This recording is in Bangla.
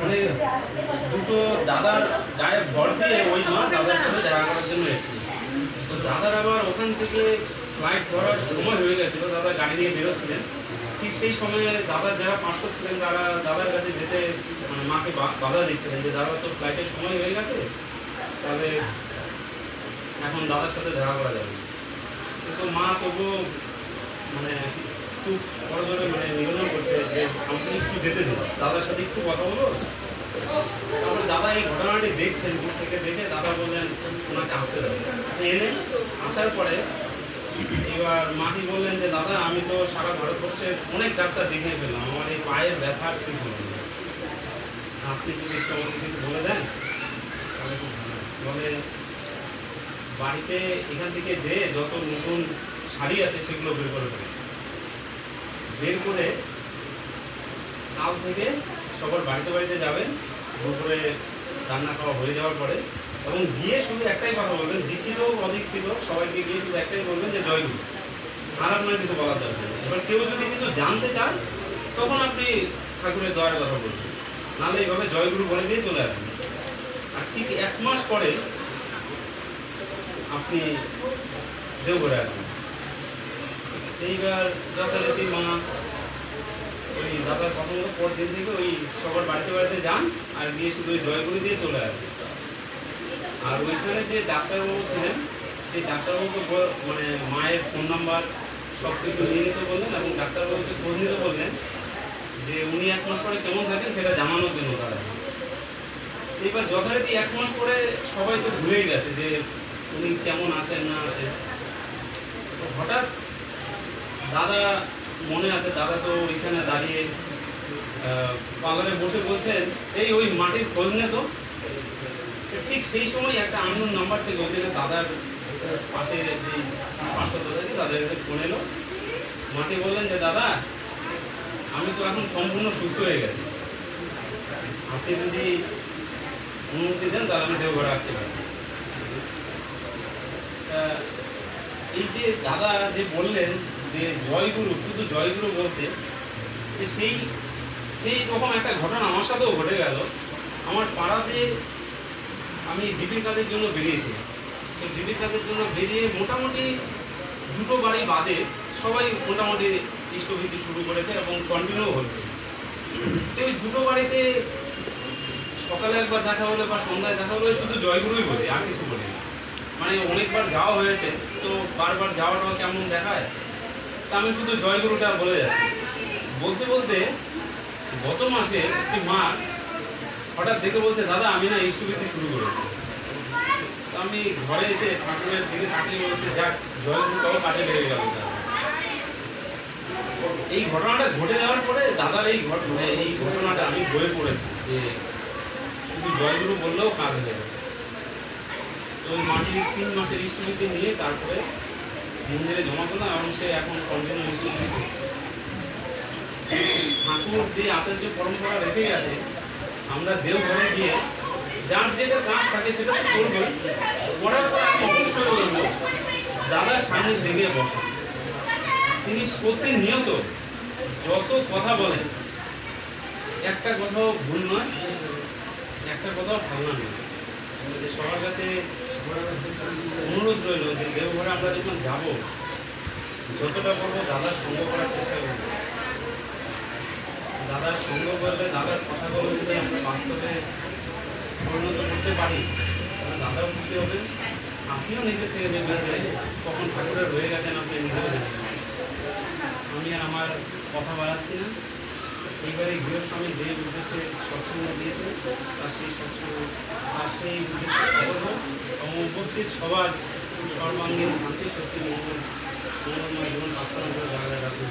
মানে দুটো দাদার গায়ে ভর দিয়ে ওই দাদার সাথে দেখা করার জন্য এসেছিল তো দাদার আবার ওখান থেকে ফ্লাইট ধরার সময় হয়ে গেছিল, দাদা গাড়ি নিয়ে বেরোচ্ছিলেন। ঠিক সেই সময়ে দাদার যারা পাঁচশো ছিলেন, তারা দাদার কাছে যেতে মানে মাকে বাধা দিচ্ছিলেন যে, দাদা তো ফ্লাইটের সময় হয়ে গেছে? তাহলে এখন দাদার সাথে দেখা করা যাবে। কিন্তু মা তবুও মানে খুব বড় জোরে মানে নিবেদন আপনি একটু যেতে দিন। দাদার সাথে একটু কথা বলব? তারপরে দাদা এই ঘটনাটি দেখছেন, দূর থেকে দেখে দাদা বললেন ওনাকে আসতে দেবে এনে আসার পরে এবার মাটি বললেন যে, দাদা, আমি তো সারা ভারতবর্ষের অনেক ডাক্তার দেখিয়ে ফেললাম। আমার এই পায়ের ব্যথা ঠিক হলো আপনি যদি একটু আমাকে কিছু বলে দেন, তাহলে খুব বলে, বাড়িতে এখান থেকে যে যত নতুন শাড়ি আছে, সেগুলো বের করে বের করে কাল থেকে সবার বাড়িতে বাড়িতে যাবেন দুপুরে রান্না খাওয়া হয়ে যাওয়ার পরে। এবং গিয়ে শুধু একটাই কথা বলবেন দীক্ষিত অদীক্ষিত সবাইকে গিয়ে শুধু একটাই বলবেন যে জয়গুরু আর আপনার কিছু বলার দরকার এবার কেউ যদি কিছু জানতে চান তখন আপনি ঠাকুরের দয়ার কথা বলবেন। নাহলে এইভাবে জয়গুরু বলে দিয়ে চলে আসবেন। আর ঠিক এক মাস পরে আপনি দেওঘরে আসবেন। এইবার যথারীতি মা ওই দাদার মতো পর দিন থেকে ওই সবার বাড়িতে বাড়িতে যান আর গিয়ে শুধু ওই জয়গুলি দিয়ে চলে আসেন আর ওইখানে যে ডাক্তারবাবু ছিলেন, সেই ডাক্তারবাবুকে মানে মায়ের ফোন নাম্বার সব কিছু নিয়ে নিতে বললেন এবং ডাক্তারবাবুকে খোঁজ নিতে বললেন যে উনি এক মাস পরে কেমন থাকেন সেটা জানানোর জন্য তারা। এবার যথারীতি এক মাস পরে সবাই তো ভুলেই গেছে যে উনি কেমন আছেন না আছেন। হঠাৎ দাদা মনে আছে, দাদা তো ওইখানে দাঁড়িয়ে পার্লারে বসে বলছেন, এই ওই মাটির খোঁজ নে তো। ঠিক সেই সময় একটা আননোন নাম্বার থেকে ওখানে দাদার পাশে যে পাঁচশো দাদা তাদের ফোন এলো। মাটি বললেন যে, দাদা, আমি তো এখন সম্পূর্ণ সুস্থ হয়ে গেছি। আপনি যদি অনুমতি দেন, তাহলে আমি দেওঘরে আসতে পারি। এই যে দাদা যে বললেন যে জয়গুরু, শুধু জয়গুরু বলতে যে সেই সেই রকম একটা ঘটনা আমার সাথেও ঘটে গেল। আমার পাড়াতে আমি ডিপির কাজের জন্য বেরিয়েছি। তো ডিপির কাজের জন্য বেরিয়ে মোটামুটি দুটো বাড়ি বাদে সবাই মোটামুটি ইষ্টভীতি শুরু করেছে এবং কন্টিনিউ হচ্ছে। তো ওই দুটো বাড়িতে সকালে একবার দেখা হলে বা সন্ধ্যায় দেখা হলে, শুধু জয়গুরুই বলে, আর কিছু বলি মানে অনেকবার যাওয়া হয়েছে, তো বারবার যাওয়াটা কেমন দেখায়? তা আমি শুধু জয়গুরুটা বলে যাচ্ছি। বলতে বলতে গত মাসে একটি মা হঠাৎ দেখে বলছে, দাদা, আমি না ইষ্টভীতি শুরু করেছি। আমি ঘরে এসে ঠাকুরের দিকে তাকিয়ে বলছে, যাক জয়গুরুটাও কাজে লেগে গেল এই ঘটনাটা ঘটে যাওয়ার পরে দাদার এই ঘটনা এই ঘটনাটা আমি বয়ে পড়েছি যে শুধু জয়গুরু বললেও কাজ হয়ে তো ওই মাটির তিন মাসের ইষ্টভীতি নিয়ে তারপরে মন্দিরে জমা করলাম এবং সে এখন কন্টিনিউ করছে ঠাকুর যে আচার্য পরম্পরা রেখে গেছে, আমরা দেওঘরে গিয়ে যার যেটা কাজ থাকে সেটা তো করবোই। করার পর আমি অবশ্যই বলব দাদার সামনে দিকে বসা। তিনি প্রতিনিয়ত যত কথা বলেন একটা কথাও ভুল নয়, একটা কথাও ভাঙা নয়। সবার কাছে অনুরোধ রইল যে দেওঘরে আমরা যখন যাব, যতটা পারব দাদার সঙ্গ করার চেষ্টা করব। দাদার সঙ্গ করলে দাদার কথাগুলো যদি আমরা বাস্তবে পরিণত করতে পারি, তাহলে দাদাও খুশি হবেন আপনিও নিজের থেকে দেখবেন কখন ঠাকুরের রয়ে গেছেন, আপনি নিজেও আমি আর আমার কথা বাড়াচ্ছি না। এইবারে গৃহস্বামী যে উদ্দেশ্যে সৎসঙ্গ দিয়েছে তার সেই সৎসঙ্গ তার সেই উদ্দেশ্যে সফল হোক উপস্থিত সবার সর্বাঙ্গীন শান্তি স্বস্তি মঙ্গল মঙ্গলময় জীবন বাস্তবায়ন করে জায়গায় রাখুন।